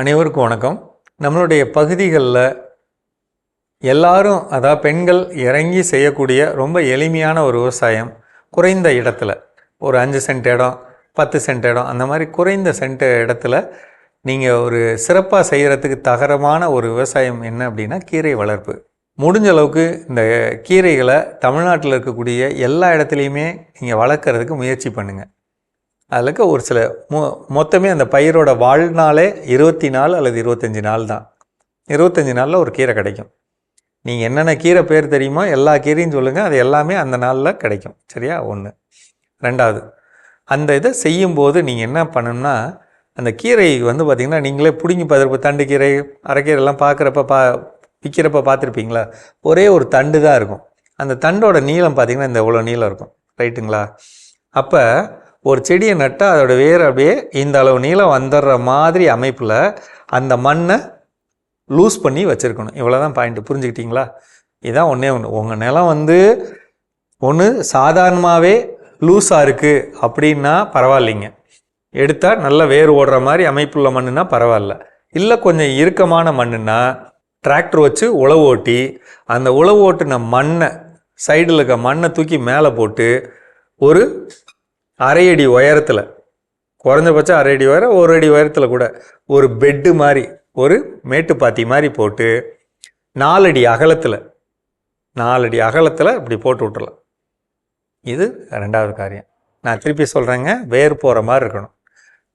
அனைவருக்கும் வணக்கம். நம்மளுடைய பகுதிகளில் எல்லாரும் அதாவது பெண்கள் இறங்கி செய்யக்கூடிய ரொம்ப எளிமையான ஒரு விவசாயம் குறைந்த இடத்துல. ஒரு அஞ்சு சென்ட் இடம் பத்து சென்ட் இடம் அந்த மாதிரி குறைந்த சென்ட் இடத்துல நீங்கள் ஒரு சிறப்பாக செய்கிறதுக்கு தகரமான ஒரு விவசாயம் என்ன அப்படின்னா கீரை வளர்ப்பு. முடிஞ்ச அளவுக்கு இந்த கீரைகளை தமிழ்நாட்டில் இருக்கக்கூடிய எல்லா இடத்துலையுமே நீங்கள் வளர்க்குறதுக்கு முயற்சி பண்ணுங்கள் அதுக்கு ஒரு சில மொ மொத்தமே அந்த பயிரோட வாழ்நாளே இருபத்தி நாலு அல்லது இருபத்தஞ்சி நாள் தான். இருபத்தஞ்சி நாளில் ஒரு கீரை கிடைக்கும். நீங்கள் என்னென்ன கீரை பேர் தெரியுமோ எல்லா கீரையும் சொல்லுங்கள் அது எல்லாமே அந்த நாளில் கிடைக்கும். சரியா? ஒன்று ரெண்டாவது அந்த இதை செய்யும்போது நீங்கள் என்ன பண்ணணும்னா அந்த கீரை வந்து பார்த்திங்கன்னா நீங்களே பிடுங்கி பார்த்துருப்ப தண்டு கீரை அரைக்கீரைலாம் பார்க்குறப்ப பா விற்கிறப்ப பார்த்துருப்பீங்களா ஒரே ஒரு தண்டு தான் இருக்கும். அந்த தண்டோட நீளம் பார்த்திங்கன்னா இந்த இவ்வளோ நீளம் இருக்கும்? ரைட்டுங்களா? அப்போ ஒரு செடியை நட்டால் அதோட வேர் அப்படியே இந்த அளவு நீளம் வந்துடுற மாதிரி அமைப்பில் அந்த மண்ணை லூஸ் பண்ணி வச்சுருக்கணும். இவ்வளோ தான் பாயிண்ட் புரிஞ்சுக்கிட்டீங்களா? இதுதான் ஒன்றே ஒன்று உங்கள் நிலம் வந்து ஒன்று சாதாரணமாகவே லூஸாக இருக்குது அப்படின்னா பரவாயில்லைங்க. எடுத்தால் நல்ல வேர் ஓடுற மாதிரி அமைப்புள்ள மண்ணுனா பரவாயில்ல. இல்லை கொஞ்சம் இறுக்கமான மண்ணுனா டிராக்டர் வச்சு உழவு ஓட்டி அந்த உழவு ஓட்டின மண்ணை சைடில் இருக்க மண்ணை தூக்கி மேலே போட்டு ஒரு அரை அடி உயரத்தில். குறைஞ்சபட்சம் அரை அடி உயரம் ஒரு அடி உயரத்தில் கூட. ஒரு பெட்டு மாதிரி ஒரு மேட்டுப்பாத்தி மாதிரி போட்டு நாலடி அகலத்தில் நாலடி அகலத்தில் இப்படி போட்டு விட்டுலாம் இது ரெண்டாவது காரியம். நான் திருப்பி சொல்கிறேங்க வேர் போகிற மாதிரி இருக்கணும்.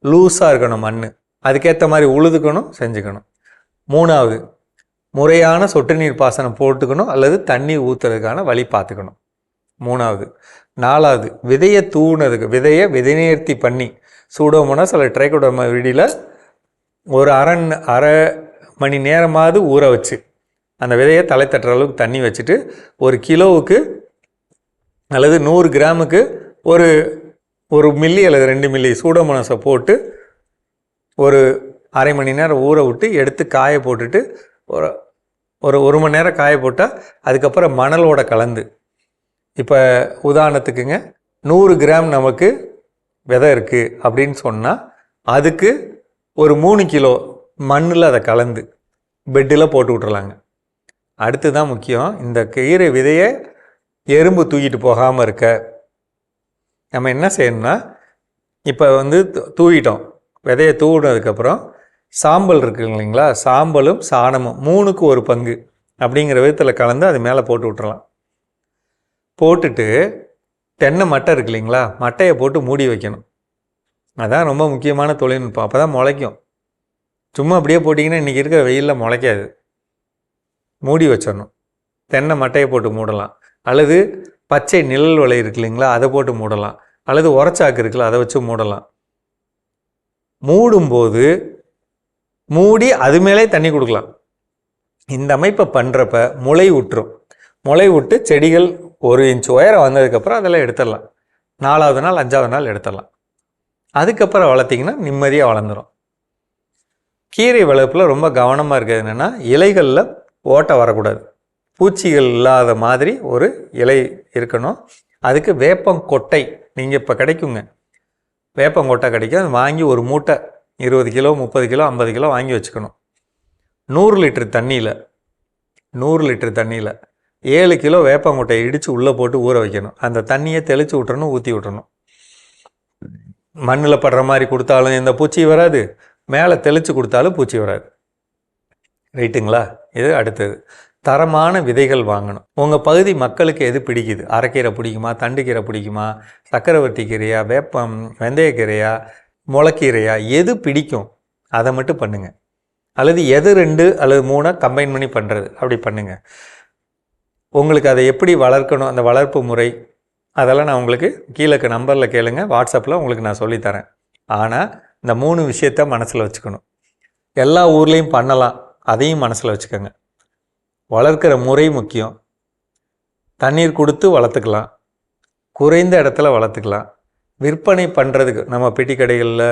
லூஸாக இருக்கணும் மண் அதுக்கேற்ற மாதிரி உழுதுக்கணும் செஞ்சுக்கணும். மூணாவது முறையான சொட்டு நீர் பாசனம் போட்டுக்கணும் அல்லது தண்ணி ஊற்றுறதுக்கான வழி பார்த்துக்கணும். மூணாவது. நாலாவது விதையை தூணதுக்கு விதையை விதைநேர்த்தி பண்ணி சூடோமோனாஸ் அல்லது ட்ரைகோடோமா விடியில் ஒரு அரை அரை மணி நேரமாவது ஊற வச்சு அந்த விதையை தலை தட்டுற அளவுக்கு தண்ணி வச்சுட்டு ஒரு கிலோவுக்கு அல்லது நூறு கிராமுக்கு ஒரு ஒரு மில்லி அல்லது ரெண்டு மில்லி சூடோமோனாஸை போட்டு ஒரு அரை மணி நேரம் ஊற விட்டு எடுத்து காய போட்டுட்டு ஒரு ஒரு ஒரு மணி நேரம் காய போட்டால் அதுக்கப்புறம் மணலோட கலந்து இப்போ உதாரணத்துக்குங்க நூறு கிராம் நமக்கு விதை இருக்குது அப்படின்னு சொன்னால் அதுக்கு ஒரு மூணு கிலோ மண்ணில் அதை கலந்து பெட்டில் போட்டு விட்றலாங்க அடுத்து தான் முக்கியம் இந்த கீரை விதையை எறும்பு தூக்கிட்டு போகாமல் இருக்க. நம்ம என்ன செய்யணும்னா இப்போ வந்து தூ- தூவிட்டோம். விதையை தூவினதுக்கப்புறம் சாம்பல் இருக்கு இல்லைங்களா? சாம்பலும் சாணமும் மூணுக்கு ஒரு பங்கு அப்படிங்கிற விதத்தில் கலந்து அது மேலே போட்டு விட்றலாம் போட்டுட்டு தென்னை மட்டை இருக்கு இல்லைங்களா? மட்டையை போட்டு மூடி வைக்கணும். அதான் ரொம்ப முக்கியமான தொழில்நுட்பம். அப்போ தான் முளைக்கும். சும்மா அப்படியே போட்டிங்கன்னா இன்றைக்கி இருக்கிற வெயிலில் முளைக்காது. மூடி வச்சிடணும். தென்னை மட்டையை போட்டு மூடலாம். அல்லது பச்சை நிழல் வலை இருக்கு இல்லைங்களா? அதை போட்டு மூடலாம். அல்லது உரச்சாக்கு இருக்குல்ல அதை வச்சு மூடலாம். மூடும்போது மூடி அது மேலே தண்ணி கொடுக்கலாம். இந்த அமைப்பை பண்ணுறப்ப முளை விட்டுரும் முளை விட்டு செடிகள் ஒரு இன்ச் உயரம் வந்ததுக்கப்புறம் அதெல்லாம் எடுத்துடலாம். நாலாவது நாள் அஞ்சாவது நாள் எடுத்துடலாம். அதுக்கப்புறம் வளர்த்திங்கன்னா நிம்மதியாக வளர்ந்துடும் கீரை வளர்ப்பில் ரொம்ப கவனமாக இருக்கிறது என்னென்னா இலைகளில் ஓட்டை வரக்கூடாது. பூச்சிகள் இல்லாத மாதிரி ஒரு இலை இருக்கணும். அதுக்கு வேப்பங்கொட்டை நீங்கள் இப்போ கிடைக்குங்க. வேப்பங்கொட்டை கிடைக்கும். அது வாங்கி ஒரு மூட்டை இருபது கிலோ முப்பது கிலோ ஐம்பது கிலோ வாங்கி வச்சுக்கணும். நூறு லிட்டர் தண்ணியில் நூறு லிட்டர் தண்ணியில் ஏழு கிலோ வேப்பங்கொட்டையை இடித்து உள்ளே போட்டு ஊற வைக்கணும். அந்த தண்ணியை தெளித்து விட்றணும் ஊற்றி விட்றணும் மண்ணில் படுற மாதிரி கொடுத்தாலும் எந்த பூச்சி வராது. மேலே தெளித்து கொடுத்தாலும் பூச்சி வராது. ரைட்டுங்களா? இது அடுத்தது. தரமான விதைகள் வாங்கணும். உங்கள் பகுதி மக்களுக்கு எது பிடிக்குது? அரைக்கீரை பிடிக்குமா? தண்டுக்கீரை பிடிக்குமா? சக்கரவர்த்தி கீரையா? வேப்பம் வெந்தயக்கீரையா முளைக்கீரையா? எது பிடிக்கும்? அதை மட்டும் பண்ணுங்கள் அல்லது எது ரெண்டு அல்லது மூணாக கம்பைன் பண்ணி பண்ணுறது அப்படி பண்ணுங்கள் உங்களுக்கு அதை எப்படி வளர்க்கணும் அந்த வளர்ப்பு முறை அதெல்லாம் நான் உங்களுக்கு கீழே இருக்க நம்பரில் கேளுங்க. வாட்ஸ்அப்பில் உங்களுக்கு நான் சொல்லித்தரேன் ஆனால் இந்த மூணு விஷயத்த மனசில் வச்சுக்கணும். எல்லா ஊர்லேயும் பண்ணலாம். அதையும் மனசில் வச்சுக்கோங்க. வளர்க்குற முறை முக்கியம். தண்ணீர் கொடுத்து வளர்த்துக்கலாம். குறைந்த இடத்துல வளர்த்துக்கலாம். விற்பனை பண்ணுறதுக்கு நம்ம பெட்டி கடைகளில்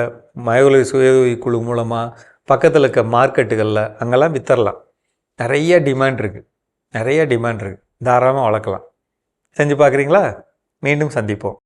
மயவுலக சுய குழு மூலமாக பக்கத்தில் இருக்க மார்க்கெட்டுகளில் அங்கெல்லாம் வித்தரலாம். நிறைய டிமாண்ட் இருக்குது நிறைய டிமாண்ட் இருக்குது தாராளமாக வளர்க்கலாம். செஞ்சு பார்க்குறீங்களா? மீண்டும் சந்திப்போம்.